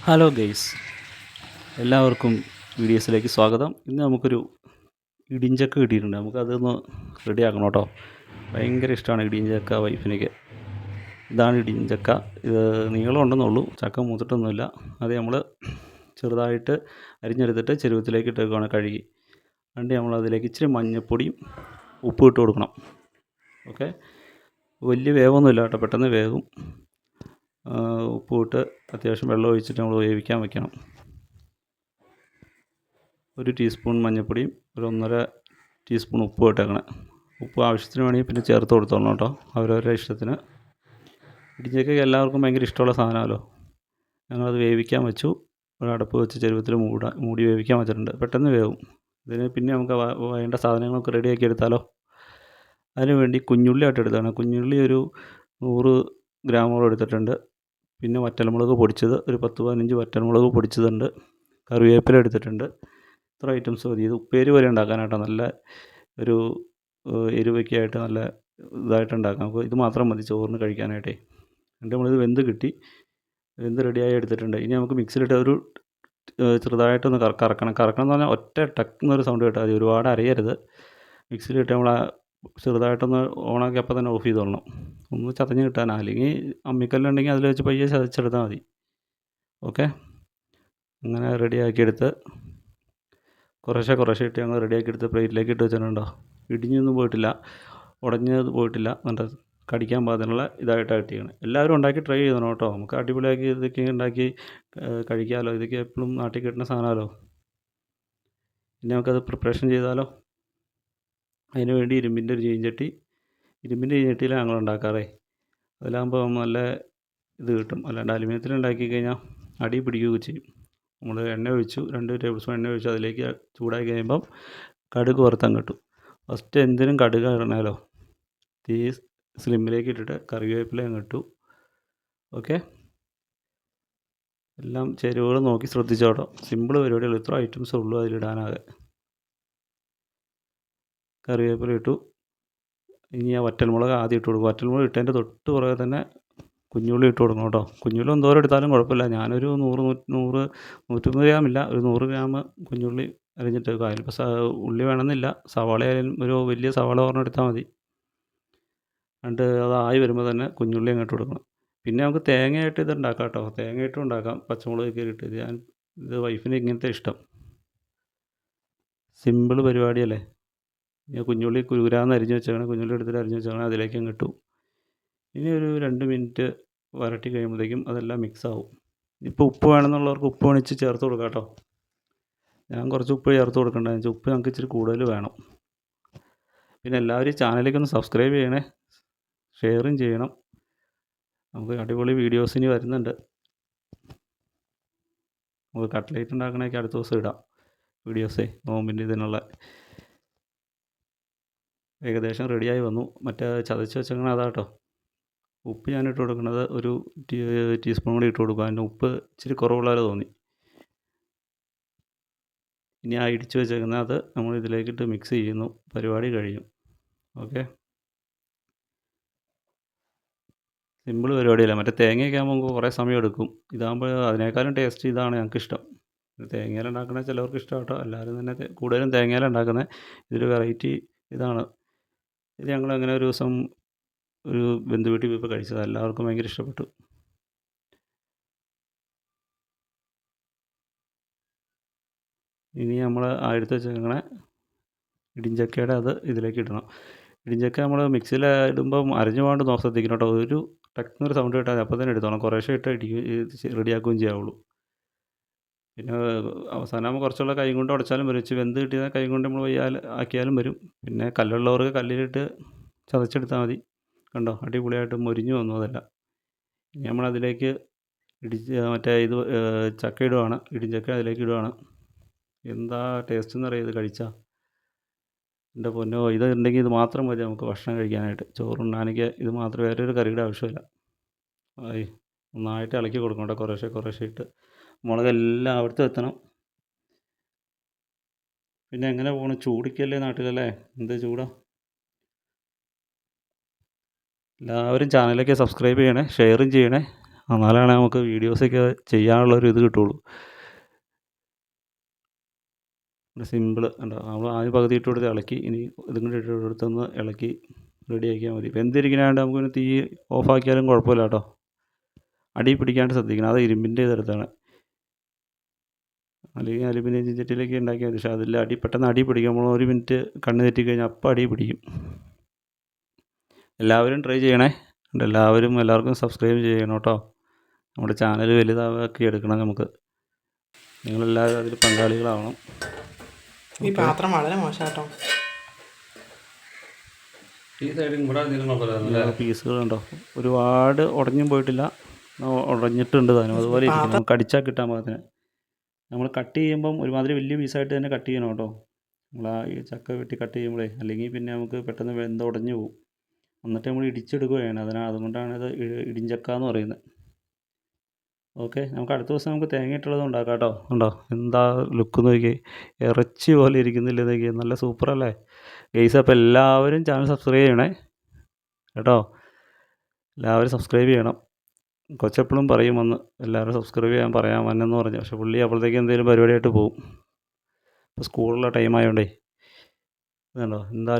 Hello guys എല്ലാവർക്കും വീഡിയോസിലേക്ക് സ്വാഗതം. ഇന്ന് നമുക്കൊരു ഇടിഞ്ചക്ക കിട്ടിയിട്ടുണ്ട്. നമുക്കതൊന്ന് റെഡി ആക്കണം കേട്ടോ. ഭയങ്കര ഇഷ്ടമാണ് ഇടിഞ്ചക്ക വൈഫിനൊക്കെ. ഇതാണ് ഇടിഞ്ചക്ക. ഇത് നീളം ഉണ്ടെന്നുള്ളൂ. ചക്ക മൂത്തിട്ടൊന്നുമില്ല. അത് നമ്മൾ ചെറുതായിട്ട് അരിഞ്ഞെടുത്തിട്ട് ചെരുവത്തിലേക്ക് ഇട്ടേക്കുവാണ് കഴുകി. എന്നിട്ട് നമ്മൾ അതിലേക്ക് ഇച്ചിരി മഞ്ഞൾപ്പൊടിയും ഉപ്പ് ഇട്ട് കൊടുക്കണം. ഓക്കെ വലിയ വേവൊന്നുമില്ല കേട്ടോ. പെട്ടെന്ന് വേകും ഉപ്പിട്ട് അത്യാവശ്യം വെള്ളം ഒഴിച്ചിട്ട് നമ്മൾ വേവിക്കാൻ വെക്കണം. ഒരു ടീസ്പൂൺ മഞ്ഞൾപ്പൊടിയും ഒരു ഒന്നര ടീസ്പൂൺ ഉപ്പും ഇട്ടേക്കണേ. ഉപ്പ് ആവശ്യത്തിന് വേണമെങ്കിൽ പിന്നെ ചേർത്ത് കൊടുത്തോളണം കേട്ടോ അവരവരുടെ ഇഷ്ടത്തിന്. ഇടിഞ്ചക്ക എല്ലാവർക്കും ഭയങ്കര ഇഷ്ടമുള്ള സാധനമല്ലോ. ഞങ്ങളത് വേവിക്കാൻ വെച്ചു. ഒരു അടപ്പ് വെച്ച് ചെരുവത്തിൽ മൂടാ മൂടി വേവിക്കാൻ വെച്ചിട്ടുണ്ട്. പെട്ടെന്ന് വേവും. ഇതിന് പിന്നെ നമുക്ക് വേണ്ട സാധനങ്ങളൊക്കെ റെഡിയാക്കി എടുത്താലോ? അതിനുവേണ്ടി കുഞ്ഞുള്ളി ആയിട്ട് എടുത്താണ് കുഞ്ഞുള്ളി ഒരു നൂറ് ഗ്രാമോളം എടുത്തിട്ടുണ്ട്. പിന്നെ വറ്റൽമുളക് പൊടിച്ചത് ഒരു പത്ത് പതിനഞ്ച് വറ്റൽമുളക് പൊടിച്ചതുണ്ട്. കറിവേപ്പില എടുത്തിട്ടുണ്ട്. ഇത്ര ഐറ്റംസ് മതി. ഇത് ഉപ്പേരി വരെ ഉണ്ടാക്കാനായിട്ട് നല്ല ഒരു എരിവൊക്കെ ആയിട്ട് നല്ല ഇതായിട്ട് ഉണ്ടാക്കാം. അപ്പോൾ ഇത് മാത്രം മതി ചോറിന് കഴിക്കാനായിട്ടേ. എന്നിട്ട് നമ്മളിത് വെന്ത് കിട്ടി. വെന്ത് റെഡിയായി എടുത്തിട്ടുണ്ട്. ഇനി നമുക്ക് മിക്സിയിലിട്ട് ഒരു ചെറുതായിട്ടൊന്ന് കറക്കണം. കറക്കണം എന്ന് പറഞ്ഞാൽ ഒറ്റ ടക്ക് എന്നൊരു സൗണ്ട് കേട്ടാൽ മതി. ഒരുപാട് അറിയരുത് മിക്സിയിലിട്ട് നമ്മൾ ചെറുതായിട്ടൊന്ന് ഓണാക്കി അപ്പോൾ തന്നെ ഓഫ് ചെയ്തോളണം. ഒന്ന് ചതഞ്ഞ് കിട്ടാൻ അല്ലെങ്കിൽ അമ്മിക്കല്ലുണ്ടെങ്കിൽ അതിൽ വെച്ച് പയ്യെ ചതച്ചെടുത്താൽ മതി. ഓക്കെ? അങ്ങനെ റെഡിയാക്കിയെടുത്ത് കുറേശ്ശെ കുറേശ്ശെ ഇട്ട് ഞങ്ങൾ റെഡിയാക്കിയെടുത്ത് പ്ലേറ്റിലേക്ക് ഇട്ട് വെച്ചിട്ടുണ്ടോ? ഇടിഞ്ഞൊന്നും പോയിട്ടില്ല. ഉടഞ്ഞത് പോയിട്ടില്ല. നല്ല കടിക്കാൻ പാകത്തിനുള്ള ഇതായിട്ടാണ് കിട്ടിയാണ് എല്ലാവരും ഉണ്ടാക്കി ട്രൈ ചെയ്യണം കേട്ടോ. നമുക്ക് അടിപൊളിയാക്കി ഇതൊക്കെ ഉണ്ടാക്കി കഴിക്കാമല്ലോ ഇതൊക്കെ എപ്പോഴും നാട്ടിൽ കിട്ടുന്ന സാധനമല്ലോ ഇനി നമുക്കത് പ്രിപ്പറേഷൻ ചെയ്താലോ. അതിന് വേണ്ടി ഇരുമ്പിന്റെ ഒരു ചീഞ്ചട്ടി ഇരുമ്പിന്റെ ചീഞ്ചട്ടിയിലാണ് ഞങ്ങൾ ഉണ്ടാക്കാറേ. അതിലാകുമ്പോൾ നല്ല ഇത് കിട്ടും. അല്ലാണ്ട് അലുമിനിയത്തിൽ ഉണ്ടാക്കി കഴിഞ്ഞാൽ അടി പിടിക്കുകയൊക്കെ ചെയ്യും. നമ്മൾ എണ്ണ ഒഴിച്ചു രണ്ട് ടേബിൾ സ്പൂൺ എണ്ണ ഒഴിച്ചു അതിലേക്ക് ചൂടാക്കി കഴിയുമ്പം കടുക് വറുത്താൻ കിട്ടും ഫസ്റ്റ് എന്തിനും കടുക് ഇടണമല്ലോ. തീ സ്ലിമ്മിലേക്ക് ഇട്ടിട്ട് കറിവേപ്പില അങ്ങ് ഇട്ടു. ഓക്കെ എല്ലാം ചേരുവകൾ നോക്കി ശ്രദ്ധിച്ചോട്ടോ. സിമ്പിൾ പരിപാടിയുള്ളൂ ഇത്ര ഐറ്റംസ് ഉള്ളൂ അതിലിടാനാകെ. കറിവേപ്പില ഇട്ടു. ഇനി ആ വറ്റൽമുളക് ആദ്യം ഇട്ട് കൊടുക്കും. വറ്റൽമുളക് ഇട്ടതിന്റെ തൊട്ട് പുറകെ തന്നെ കുഞ്ഞുള്ളി ഇട്ട് കൊടുക്കണം കേട്ടോ. കുഞ്ഞുള്ളി എന്തോരം എടുത്താലും കുഴപ്പമില്ല. ഞാനൊരു നൂറ് നൂറ് നൂറ്റമ്പത് ഗ്രാമില്ല ഒരു നൂറ് ഗ്രാം കുഞ്ഞുള്ളി അരിഞ്ഞിട്ട് വെക്കുക അതിലിപ്പോൾ ഉള്ളി വേണമെന്നില്ല. സവാള ആയാലും ഒരു വലിയ സവാള ഒരെണ്ണം എടുത്താൽ മതി. എന്നിട്ട് അതായി വരുമ്പോൾ തന്നെ കുഞ്ഞുള്ളി അങ്ങോട്ട് കൊടുക്കണം. പിന്നെ നമുക്ക് തേങ്ങയായിട്ട് ഇത് ഉണ്ടാക്കാം കേട്ടോ. തേങ്ങയായിട്ടും ഉണ്ടാക്കാം. പച്ചമുളക് കയറിയിട്ട് ഇത് ഞാൻ ഇത് വൈഫിന് ഇങ്ങനത്തെ ഇഷ്ടം. സിമ്പിൾ പരിപാടിയല്ലേ? ഇനി കുഞ്ഞുള്ളി കുരുകുരാന്ന് അരിഞ്ഞ് വെച്ചേക്കണം കുഞ്ഞുള്ളി എടുത്തിട്ട് അരിഞ്ഞ് വെച്ചേക്കണം അതിലേക്ക് അങ്ങ് ഇട്ടു. ഇനി ഒരു രണ്ട് മിനിറ്റ് വരട്ടി കഴിയുമ്പോഴത്തേക്കും അതെല്ലാം മിക്സ് ആവും. ഇപ്പോൾ ഉപ്പ് വേണമെന്നുള്ളവർക്ക് ഉപ്പ് ഒണിച്ച് ചേർത്ത് കൊടുക്കാം കേട്ടോ. ഞാൻ കുറച്ച് ഉപ്പ് ചേർത്ത് കൊടുക്കേണ്ടതെന്ന് വെച്ചാൽ ഉപ്പ് ഞങ്ങൾക്ക് ഇച്ചിരി കൂടുതൽ വേണം. പിന്നെ എല്ലാവരും ചാനലിലേക്ക് ഒന്ന് സബ്സ്ക്രൈബ് ചെയ്യണേ. ഷെയറും ചെയ്യണം. നമുക്ക് അടിപൊളി വീഡിയോസ് ഇനി വരുന്നുണ്ട്. നമുക്ക് കട്ട്ലേറ്റ് ഉണ്ടാക്കണേക്ക് അടുത്ത ദിവസം ഇടാം. വീഡിയോസേ നോമ്പിന്റെ ഇതിനുള്ള ഏകദേശം റെഡിയായി വന്നു. മറ്റേ ചതച്ച് വെച്ചേക്കണ അതാ കേട്ടോ ഉപ്പ് ഞാൻ ഇട്ട് കൊടുക്കുന്നത് ഒരു ടീ ടീസ്പൂൺ കൂടി ഇട്ട് കൊടുക്കുക അതിന്റെ ഉപ്പ് ഇച്ചിരി കുറവുള്ള തോന്നി. ഇനി ആ ഇടിച്ച് വെച്ചേക്കുന്ന അത് നമ്മൾ ഇതിലേക്കിട്ട് മിക്സ് ചെയ്യുന്നു. പരിപാടി കഴിയും ഓക്കെ സിമ്പിൾ പരിപാടിയല്ല. മറ്റേ തേങ്ങയൊക്കെ ആകുമ്പോൾ കുറേ സമയം എടുക്കും. ഇതാകുമ്പോൾ അതിനേക്കാളും ടേസ്റ്റ് ഇതാണ് ഞങ്ങൾക്ക് ഇഷ്ടം തേങ്ങയിലുണ്ടാക്കുന്ന ചിലവർക്ക് ഇഷ്ടമാട്ടോ എല്ലാവരും തന്നെ കൂടുതലും തേങ്ങയിലുണ്ടാക്കുന്നത് ഇതൊരു വെറൈറ്റി ഇതാണ്. ഇത് ഞങ്ങൾ അങ്ങനെ ഒരു ദിവസം ഒരു ബന്ധു വീട്ടിൽ പോയപ്പോൾ കഴിച്ചത്. എല്ലാവർക്കും ഭയങ്കര ഇഷ്ടപ്പെട്ടു. ഇനി നമ്മൾ എടുത്ത് വെച്ചേക്കണ ഇടിഞ്ചക്കയുടെ അത് ഇതിലേക്ക് ഇടണം. ഇടിഞ്ചക്ക നമ്മൾ മിക്സിയിൽ ഇടുമ്പം അരഞ്ഞു പോകാണ്ട് നോക്കി ശ്രദ്ധിക്കണം കേട്ടോ. ഒരു ടെക്നൊരു സൗണ്ട് കേട്ടാൽ അപ്പോൾ തന്നെ എടുത്തോണം കുറേശ്ശെ ഇട്ട് ഇടിക്കുക റെഡിയാക്കുകയും ചെയ്യാവുള്ളൂ. പിന്നെ അവസാനം കുറച്ചുള്ള കൈ കൊണ്ട് ഉടച്ചാലും വരും. വെന്ത് കിട്ടിയാൽ കൈ കൊണ്ട് നമ്മൾ വയ്യാൽ ആക്കിയാലും വരും. പിന്നെ കല്ലുള്ളവർക്ക് കല്ലിലിട്ട് ചതച്ചെടുത്താൽ മതി. കണ്ടോ? അടിപൊളിയായിട്ട് മൊരിഞ്ഞു വന്നു അതെല്ലാം. ഇനി നമ്മളതിലേക്ക് ഇടിച്ച് മറ്റേ ഇത് ചക്ക ഇടുവാണ്. ഇടിഞ്ചക്ക അതിലേക്ക് ഇടുവാണ്. എന്താ ടേസ്റ്റ് എന്നറിയാം ഇത് കഴിച്ചാൽ എന്റെ പൊന്നോ ഇത് ഉണ്ടെങ്കിൽ ഇത് മാത്രം മതി നമുക്ക് ഭക്ഷണം കഴിക്കാനായിട്ട്. ചോറുണ്ണാനൊക്കെ ഇത് മാത്രം വേറെ ഒരു കറിയുടെ ആവശ്യമില്ല. ആയി നന്നായിട്ട് ഇളക്കി കൊടുക്കണം കേട്ടോ. കുറേശ്ശെ കുറേശ്ശെ ഇട്ട്. മുളകെല്ലാം അവിടുത്തെ എത്തണം. പിന്നെ എങ്ങനെ പോകണം ചൂടിക്കല്ലേ നാട്ടിലല്ലേ? എന്താ ചൂടാ? എല്ലാവരും ചാനലൊക്കെ സബ്സ്ക്രൈബ് ചെയ്യണേ ഷെയറും ചെയ്യണേ. എന്നാലാണ് നമുക്ക് വീഡിയോസൊക്കെ ചെയ്യാനുള്ളൊരു ഇത് കിട്ടുള്ളൂ. സിമ്പിൾ ഉണ്ടോ നമ്മൾ ആദ്യം പകുതി ഇട്ട് കൊടുത്ത് ഇളക്കി ഇനി ഇതും കൂടി ഇട്ട് കൊടുത്തൊന്ന് ഇളക്കി റെഡി ആക്കിയാൽ മതി. ഇപ്പം നമുക്ക് നമുക്കൊന്ന് തീ ഓഫാക്കിയാലും കുഴപ്പമില്ല കേട്ടോ. അടി പിടിക്കാണ്ട് ശ്രദ്ധിക്കണം. അത് ഇരുമ്പിന്റെ ഇതെടുത്താണ് അല്ലെങ്കിൽ അലുമിനിയം ചീഞ്ചട്ടിയിലേക്ക് ഉണ്ടാക്കിയാൽ മതി. പക്ഷേ അതിൽ അടി പെട്ടെന്ന് അടി പിടിക്കും. നമ്മൾ ഒരു മിനിറ്റ് കണ്ണ് തെറ്റി കഴിഞ്ഞാൽ അപ്പം അടി പിടിക്കും. എല്ലാവരും ട്രൈ ചെയ്യണേ. എല്ലാവരും എല്ലാവർക്കും സബ്സ്ക്രൈബ് ചെയ്യണം കേട്ടോ. നമ്മുടെ ചാനൽ വലുതാക്കി എടുക്കണം നമുക്ക്. നിങ്ങളെല്ലാവരും അതിൽ പങ്കാളികളാവണം. ഈ പാത്രം വളരെ മോശമാട്ടോ ഈ സൈഡിൽ കൂടെ പീസുകളുണ്ടോ ഒരുപാട് ഉടഞ്ഞും പോയിട്ടില്ല. ഉടഞ്ഞിട്ടുണ്ട് താനും അതുപോലെ നമുക്ക് കടിച്ചാൽ കിട്ടാൻ പാകത്തിന്. നമ്മൾ കട്ട് ചെയ്യുമ്പം ഒരുമാതിരി വലിയ പീസായിട്ട് തന്നെ കട്ട് ചെയ്യണം കേട്ടോ. നമ്മൾ ആ ഈ ചക്ക വെട്ടി കട്ട് ചെയ്യുമ്പോഴേ അല്ലെങ്കിൽ പിന്നെ നമുക്ക് പെട്ടെന്ന് വെന്ത് ഉടഞ്ഞു പോകും എന്നിട്ട് നമ്മൾ ഇടിച്ചെടുക്കുകയാണ്. അതിനാ അതുകൊണ്ടാണ് ഇത് ഇടിഞ്ചക്ക എന്ന് പറയുന്നത്. ഓക്കെ നമുക്ക് അടുത്ത ദിവസം നമുക്ക് തേങ്ങയിട്ടുള്ളത് ഉണ്ടാക്കാം കേട്ടോ. ഉണ്ടോ എന്താ ലുക്ക് നോക്കി ഇറച്ചി പോലെ ഇരിക്കുന്നില്ല നോക്കി നല്ല സൂപ്പറല്ലേ ഗെയ്സ് അപ്പോൾ എല്ലാവരും ചാനൽ സബ്സ്ക്രൈബ് ചെയ്യണേ. കേട്ടോ? എല്ലാവരും സബ്സ്ക്രൈബ് ചെയ്യണം. കൊച്ചെപ്പോഴും പറയും വന്ന് എല്ലാവരും സബ്സ്ക്രൈബ് ചെയ്യാൻ പറയാൻ വന്നെന്ന് പറഞ്ഞു. പക്ഷെ പുള്ളി അപ്പോഴത്തേക്ക് എന്തെങ്കിലും പരിപാടിയായിട്ട് പോകും ഇപ്പോൾ സ്കൂളിലെ ടൈം ആയതുകൊണ്ടേ ഇതുണ്ടോ? എന്താ